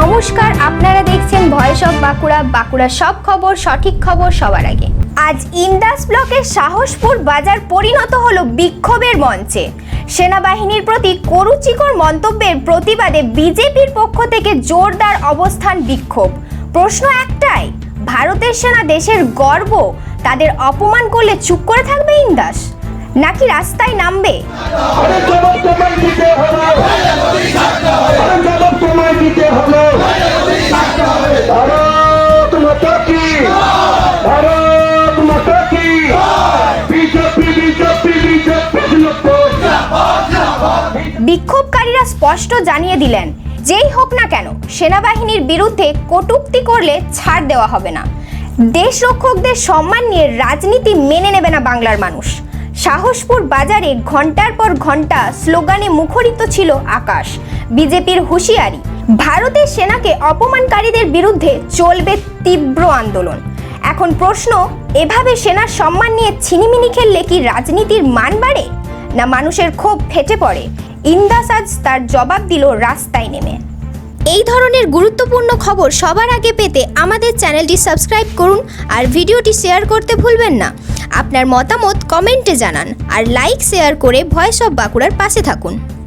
নমস্কার, আপনারা দেখছেন ভয়েস অফ বাঁকুড়া বাঁকুড়ার সব খবর, সঠিক খবর সবার আগে। আজ ইন্দাস ব্লকের সাহসপুর বাজার পরিণত হলো বিক্ষোভের মঞ্চে। সেনাবাহিনীর প্রতি করুচিকর মন্তব্যের প্রতিবাদে বিজেপির পক্ষ থেকে জোরদার অবস্থান বিক্ষোভ। প্রশ্ন একটাই, ভারতের সেনা দেশের গর্ব, তাদের অপমান করলে চুপ করে থাকবে ইন্দাস? নাকি রাস্তায় নামবে? ভারত মাতা কি? ভারত মাতা কি? বিক্ষোভকারীরা স্পষ্ট জানিয়ে দিলেন, যেই হোক না কেন, সেনাবাহিনীর বিরুদ্ধে কটূক্তি করলে ছাড় দেওয়া হবে না। দেশ রক্ষকদের সম্মান নিয়ে রাজনীতি মেনে নেবে না বাংলার মানুষ। সাহসপুর বাজারে ঘণ্টার পর ঘণ্টা স্লোগানে মুখরিত ছিল আকাশ। বিজেপির হুঁশিয়ারি ভারতের সেনাকে অপমানকারীদের বিরুদ্ধে চলবে তীব্র আন্দোলন। এখন প্রশ্ন, এভাবে সেনার সম্মান নিয়ে ছিনিমিনি খেললে কি রাজনীতির মান বাড়ে? না মানুষের ক্ষোভ ফেটে পড়ে? ইন্দাস আজ তার জবাব দিল রাস্তায় নেমে। এই ধরনের গুরুত্বপূর্ণ খবর সবার আগে পেতে আমাদের চ্যানেলটি সাবস্ক্রাইব করুন আর ভিডিওটি শেয়ার করতে ভুলবেন না। আপনার মতামত কমেন্টে জানান আর লাইক শেয়ার করে ভয়েস অফ বাঁকুড়ার পাশে থাকুন।